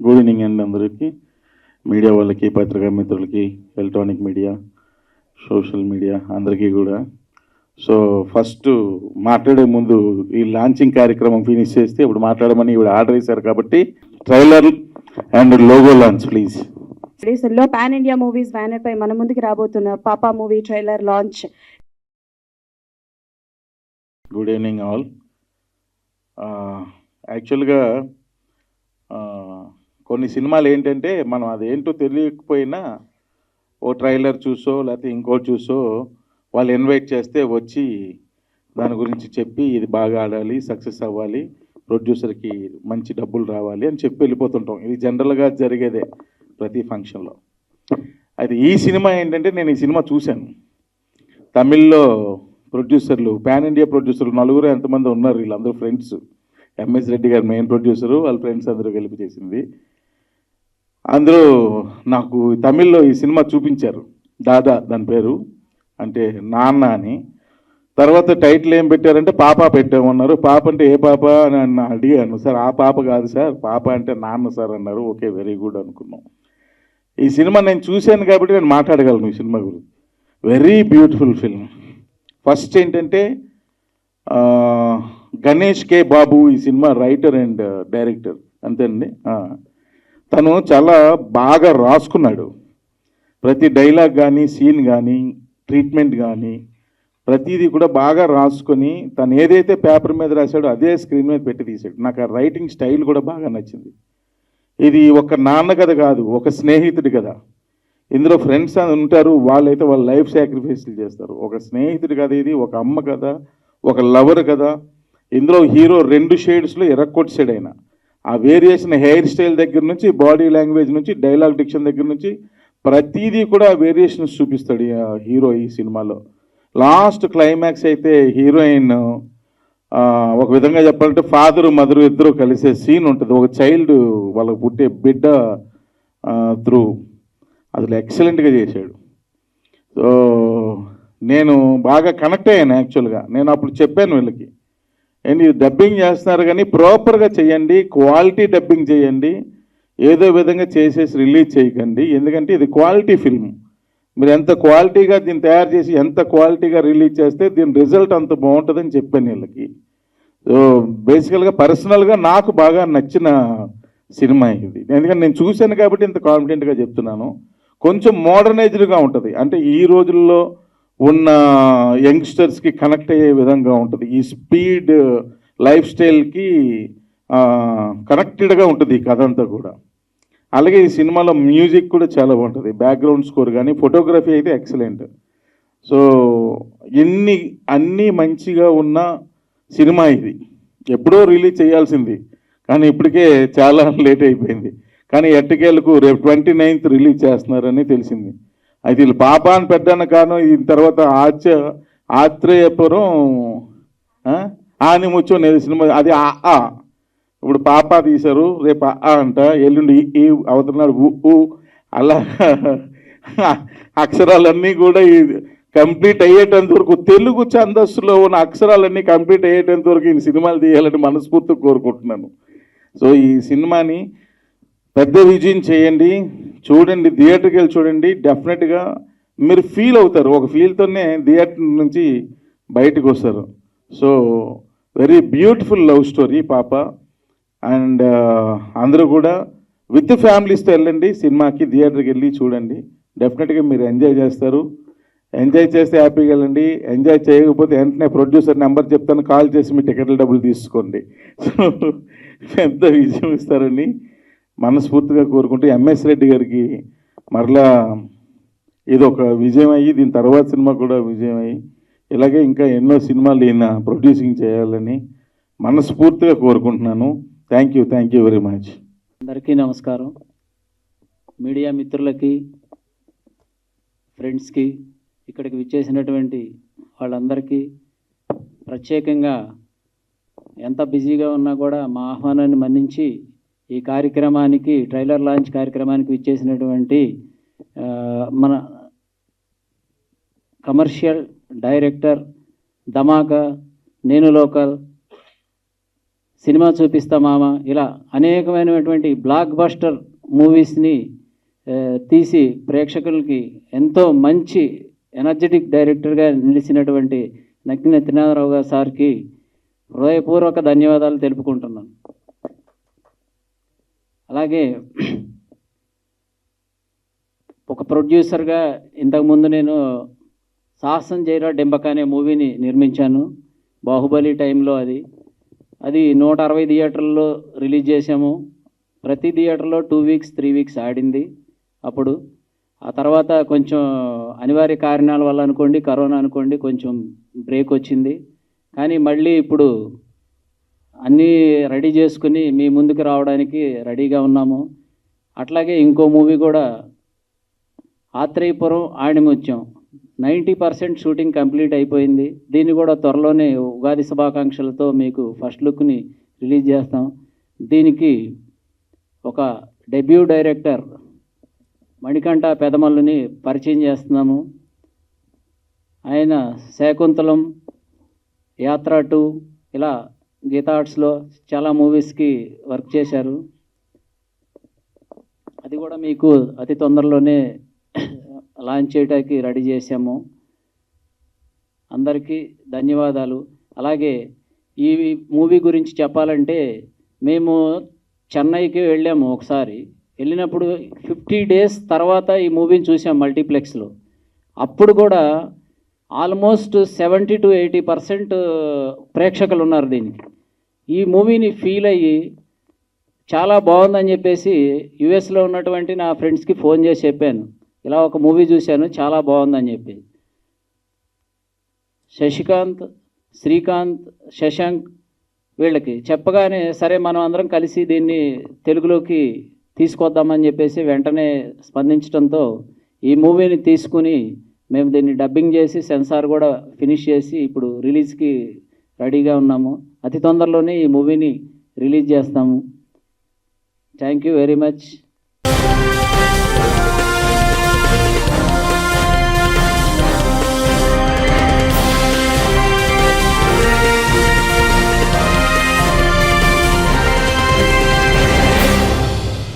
Good evening అండి అందరికీ. Media వాళ్ళకి పత్రికా మిత్రులకి ఎలక్ట్రానిక్ మీడియా సోషల్ మీడియా అందరికీ కూడా. సో ఫస్ట్ మాట్లాడే ముందు ఈ లాంచింగ్ కార్యక్రమం ఫినిష్ చేస్తే ఇప్పుడు మాట్లాడమని ఇప్పుడు ఆర్డర్ చేశారు కాబట్టి ట్రైలర్ అండ్ లోగో లాంచ్ ప్లీజ్లో పాన్ ఇండియా మూవీస్ బ్యానర్ పై మన ముందుకు రాబోతున్న Papa movie trailer launch good evening all యాక్చువల్గా కొన్ని సినిమాలు ఏంటంటే మనం అదేంటో తెలియకపోయినా ఓ ట్రైలర్ చూసో లేకపోతే ఇంకోటి చూసో వాళ్ళు ఇన్వైట్ చేస్తే వచ్చి దాని గురించి చెప్పి ఇది బాగా ఆడాలి సక్సెస్ అవ్వాలి ప్రొడ్యూసర్కి మంచి డబ్బులు రావాలి అని చెప్పి వెళ్ళిపోతుంటాం. ఇది జనరల్గా జరిగేదే ప్రతి ఫంక్షన్లో. అయితే ఈ సినిమా ఏంటంటే నేను ఈ సినిమా చూశాను. తమిళ్ళో ప్రొడ్యూసర్లు పాన్ ఇండియా ప్రొడ్యూసర్లు నలుగురు ఎంతమంది ఉన్నారు వీళ్ళందరూ ఫ్రెండ్స్. ఎంఎస్ రెడ్డి గారు మెయిన్ ప్రొడ్యూసరు వాళ్ళ ఫ్రెండ్స్ అందరూ కలిపి చేసింది. అందరూ నాకు తమిళ్ళో ఈ సినిమా చూపించారు. దాదా దాని పేరు. అంటే నాన్న అని. తర్వాత టైటిల్ ఏం పెట్టారంటే పాప పెట్టామన్నారు. పాప అంటే ఏ పాప అని అన్న అడిగాను. సార్ ఆ పాప కాదు సార్. పాప అంటే నాన్న సార్ అన్నారు. ఓకే వెరీ గుడ్ అనుకున్నాం. ఈ సినిమా నేను చూశాను కాబట్టి నేను మాట్లాడగలను ఈ సినిమా గురించి. Very beautiful film. ఫస్ట్ ఏంటంటే గణేష్ కే బాబు ఈ సినిమా రైటర్ అండ్ డైరెక్టర్. అంతేనండి? తను చాలా బాగా రాసుకున్నాడు. ప్రతి డైలాగ్ కానీ సీన్ కానీ ట్రీట్మెంట్ కానీ ప్రతిదీ కూడా బాగా రాసుకొని తను ఏదైతే పేపర్ మీద రాశాడో అదే స్క్రీన్ మీద పెట్టి తీశాడు. నాకు ఆ రైటింగ్ స్టైల్ కూడా బాగా నచ్చింది. ఇది ఒక నాన్న కథ కాదు ఒక స్నేహితుడి కథ. ఇందులో ఫ్రెండ్స్ అని ఉంటారు వాళ్ళైతే వాళ్ళ లైఫ్ సాక్రిఫైస్లు చేస్తారు. ఒక స్నేహితుడి కథ ఇది ఒక అమ్మ కథ ఒక లవర్ కథ. ఇందులో హీరో రెండు షేడ్స్లో ఎర్రకొట్టాడు ఆయన ఆ వేరియేషన్ హెయిర్ స్టైల్ దగ్గర నుంచి బాడీ లాంగ్వేజ్ నుంచి డైలాగ్ డిక్షన్ దగ్గర నుంచి ప్రతిదీ కూడా వేరియేషన్స్ చూపిస్తాడు ఈ హీరో ఈ సినిమాలో. లాస్ట్ క్లైమాక్స్ అయితే హీరోయిన్ ఒక విధంగా చెప్పాలంటే ఫాదర్ మదర్ ఇద్దరు కలిసే సీన్ ఉంటుంది. ఒక చైల్డ్ వాళ్ళకు పుట్టే బిడ్డ త్రూ అసలు ఎక్సలెంట్గా చేశాడు. సో నేను బాగా కనెక్ట్ అయ్యాను యాక్చువల్గా నేను అప్పుడు చెప్పాను వీళ్ళకి. అండ్ ఇది డబ్బింగ్ చేస్తున్నారు కానీ ప్రాపర్గా చేయండి క్వాలిటీ డబ్బింగ్ చేయండి ఏదో విధంగా చేసేసి రిలీజ్ చేయకండి. ఎందుకంటే ఇది క్వాలిటీ ఫిల్మ్ మీరు ఎంత క్వాలిటీగా దీన్ని తయారు చేసి ఎంత క్వాలిటీగా రిలీజ్ చేస్తే దీని రిజల్ట్ అంత బాగుంటుందని చెప్పాను వీళ్ళకి. సో బేసికల్గా పర్సనల్గా నాకు బాగా నచ్చిన సినిమా ఇది. ఎందుకంటే నేను చూశాను కాబట్టి ఇంత కాన్ఫిడెంట్గా చెప్తున్నాను. కొంచెం మోడర్నైజ్డ్గా ఉంటుంది. అంటే ఈ రోజుల్లో ఉన్న యంగ్స్టర్స్కి కనెక్ట్ అయ్యే విధంగా ఉంటుంది. ఈ స్పీడ్ లైఫ్ స్టైల్కి కనెక్టెడ్గా ఉంటుంది ఈ కథ అంతా కూడా. అలాగే ఈ సినిమాలో మ్యూజిక్ కూడా చాలా బాగుంటుంది. బ్యాక్గ్రౌండ్ స్కోర్ కానీ ఫోటోగ్రఫీ అయితే ఎక్సలెంట్. సో ఎన్ని అన్నీ మంచిగా ఉన్న సినిమా ఇది. ఎప్పుడో రిలీజ్ చేయాల్సింది. కానీ ఇప్పటికే చాలా లేట్ అయిపోయింది. కానీ ఎట్టకేలకు రేపు ట్వంటీ నైన్త్ రిలీజ్ చేస్తున్నారని తెలిసింది. అయితే వీళ్ళు పాప పెద్దన్న కాను ఈ తర్వాత ఆచ ఆత్రేయపురం ఆని ముచ్చు నేను సినిమా అది ఆ ఇప్పుడు పాప తీశారు రేపు ఆ అంట ఎల్లుండి ఈ- అవుతున్నాడు ఉ అలా అక్షరాలన్నీ కూడా కంప్లీట్ అయ్యేటంత వరకు తెలుగు ఛందస్సులో ఉన్న అక్షరాలన్నీ కంప్లీట్ అయ్యేటంత వరకు ఈ సినిమాలు తీయాలని మనస్ఫూర్తిగా కోరుకుంటున్నాను. సో ఈ సినిమాని పెద్ద విజయం చేయండి. చూడండి థియేటర్కి వెళ్ళి చూడండి డెఫినెట్గా మీరు ఫీల్ అవుతారు. ఒక ఫీల్తోనే థియేటర్ నుంచి బయటకు వస్తారు. So very beautiful love story Papa. And uh, అందరూ కూడా విత్ ఫ్యామిలీస్తో వెళ్ళండి. సినిమాకి థియేటర్కి వెళ్ళి చూడండి. డెఫినెట్గా మీరు ఎంజాయ్ చేస్తారు. ఎంజాయ్ చేస్తే హ్యాపీగా వెళ్ళండి. ఎంజాయ్ చేయకపోతే వెంటనే ప్రొడ్యూసర్ నెంబర్ చెప్తాను. కాల్ చేసి మీ టికెట్ల డబ్బులు తీసుకోండి. సో పెద్ద విజయం ఇస్తారని. మనస్ఫూర్తిగా కోరుకుంటూ ఎంఎస్ రెడ్డి గారికి మరలా ఇది ఒక విజయం అయ్యి దీని తర్వాత సినిమా కూడా విజయం అయ్యి ఇలాగే ఇంకా ఎన్నో సినిమాలు ఈయన ప్రొడ్యూసింగ్ చేయాలని మనస్ఫూర్తిగా కోరుకుంటున్నాను. Thank you thank you very much అందరికీ నమస్కారం. మీడియా మిత్రులకి ఫ్రెండ్స్కి ఇక్కడికి విచ్చేసినటువంటి వాళ్ళందరికీ ప్రత్యేకంగా ఎంత బిజీగా ఉన్నా కూడా మా ఆహ్వానాన్ని మన్నించి ఈ కార్యక్రమానికి ట్రైలర్ లాంచ్ కార్యక్రమానికి ఇచ్చేసినటువంటి మన కమర్షియల్ డైరెక్టర్ ధమాకా నేను లోకల్ సినిమా చూపిస్తా మామ ఇలా అనేకమైనటువంటి బ్లాక్ బస్టర్ మూవీస్ని తీసి ప్రేక్షకులకి ఎంతో మంచి ఎనర్జెటిక్ డైరెక్టర్గా నిలిచినటువంటి నక్కిన త్రినాథరావు గారు సార్కి హృదయపూర్వక ధన్యవాదాలు తెలుపుకుంటున్నాను. అలాగే ఒక ప్రొడ్యూసర్గా ఇంతకుముందు నేను సాహసం జైరా డెంబక అనే మూవీని నిర్మించాను. బాహుబలి టైంలో అది. అది నూట అరవై థియేటర్లో రిలీజ్ చేసాము ప్రతి థియేటర్లో టూ వీక్స్ త్రీ వీక్స్ ఆడింది అప్పుడు. ఆ తర్వాత కొంచెం అనివార్య కారణాల వల్ల అనుకోండి కరోనా అనుకోండి కొంచెం బ్రేక్ వచ్చింది. కానీ మళ్ళీ ఇప్పుడు అన్నీ రెడీ చేసుకుని మీ ముందుకు రావడానికి రెడీగా ఉన్నాము. అట్లాగే ఇంకో మూవీ కూడా Atreyapuram Animutyam. Ninety percent shooting complete అయిపోయింది. దీన్ని కూడా త్వరలోనే ఉగాది శుభాకాంక్షలతో మీకు ఫస్ట్ లుక్ని రిలీజ్ చేస్తాం. దీనికి ఒక డెబ్యూ డైరెక్టర్ మణికంఠ పెదమల్లుని పరిచయం చేస్తున్నాము. ఆయన శాకుంతలం యాత్ర టూ ఇలా గీతా ఆర్ట్స్లో చాలా మూవీస్కి వర్క్ చేశారు. అది కూడా మీకు అతి తొందరలోనే లాంచ్ చేయడానికి రెడీ చేశాము. అందరికీ ధన్యవాదాలు. అలాగే ఈ మూవీ గురించి చెప్పాలంటే మేము చెన్నైకి వెళ్ళాము ఒకసారి. వెళ్ళినప్పుడు ఫిఫ్టీ డేస్ తర్వాత ఈ మూవీని చూసాం మల్టీప్లెక్స్లో అప్పుడు కూడా almost seventy to eighty percent ప్రేక్షకులు ఉన్నారు దీనికి ఈ మూవీని ఫీల్ అయ్యి చాలా బాగుందని చెప్పేసి యుఎస్లో ఉన్నటువంటి నా ఫ్రెండ్స్కి ఫోన్ చేసి చెప్పాను. ఇలా ఒక మూవీ చూశాను చాలా బాగుందని చెప్పి. శశికాంత్ శ్రీకాంత్ శశాంక్ వీళ్ళకి చెప్పగానే సరే మనం అందరం కలిసి దీన్ని తెలుగులోకి తీసుకొద్దామని చెప్పేసి వెంటనే స్పందించడంతో ఈ మూవీని తీసుకుని మేము దీన్ని డబ్బింగ్ చేసి సెన్సార్ కూడా ఫినిష్ చేసి ఇప్పుడు రిలీజ్కి రెడీగా ఉన్నాము. అతి తొందరలోనే ఈ మూవీని రిలీజ్ చేస్తాము. Thank you very much.